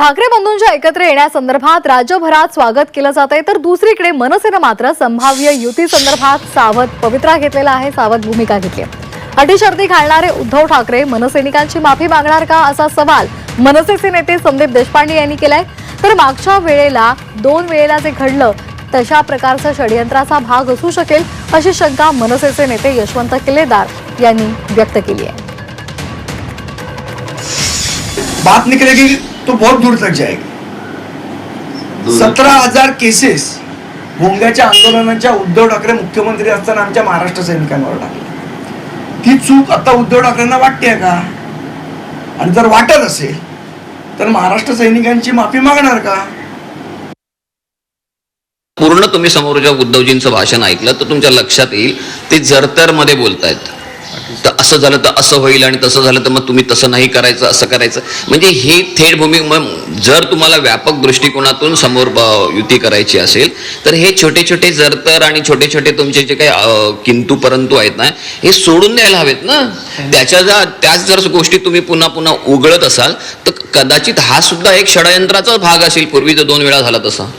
ठाकरे बंधूंच्या एकत्र येण्यासंदर्भात राज्यभरात स्वागत केलं जात आहे तर दुसरीकडे मनसेनं मात्र संभाव्य युती संदर्भात सावध पवित्रा घेतलेला आहे सावध भूमिका घेतली आहे. अटी शर्ती घालणारे उद्धव ठाकरे मनसैनिकांची माफी मागणार का असा सवाल मनसेचे नेते संदीप देशपांडे यांनी केलाय. तर मागच्या वेळेला दोन वेळेला जे घडलं तशा प्रकारचा षडयंत्राचा भाग असू शकेल अशी शंका मनसेचे नेते यशवंत किल्लेदार यांनी व्यक्त केली आहे. बात निकलेगी तो बहुत दूर तक जाएगी। सतरा हजार केसेस भोंग्याच्या आंदोलनाच्या उद्धव ठाकरे मुख्यमंत्री असताना आमच्या महाराष्ट्र सैनिकांवर टाकली. ती चूक आता उद्धव ठाकरेंना वाटते का? आणि जर वाटत असेल तर महाराष्ट्र सैनिकांची माफी मागणार का? पूर्ण तुम्ही समोरच्या उद्धवजींचं भाषण ऐकलं तर तुमच्या लक्षात येईल ते जरतरमध्ये बोलतायत. तर असं झालं तर असं होईल आणि तसं झालं तर मग तुम्ही तसं नाही करायचं असं करायचं. म्हणजे ही थेट भूमी मग जर तुम्हाला व्यापक दृष्टिकोनातून समोर युती करायची असेल तर हे छोटे छोटे जरतर आणि छोटे छोटे तुमचे जे काही किंतू परंतु आहेत ना हे सोडून द्यायला हवेत ना. त्याच्या जर त्याच जर गोष्टी तुम्ही पुन्हा पुन्हा उघडत असाल तर कदाचित हा सुद्धा एक षडयंत्राचा भाग असेल. पूर्वी जर दोन वेळा झाला तसा.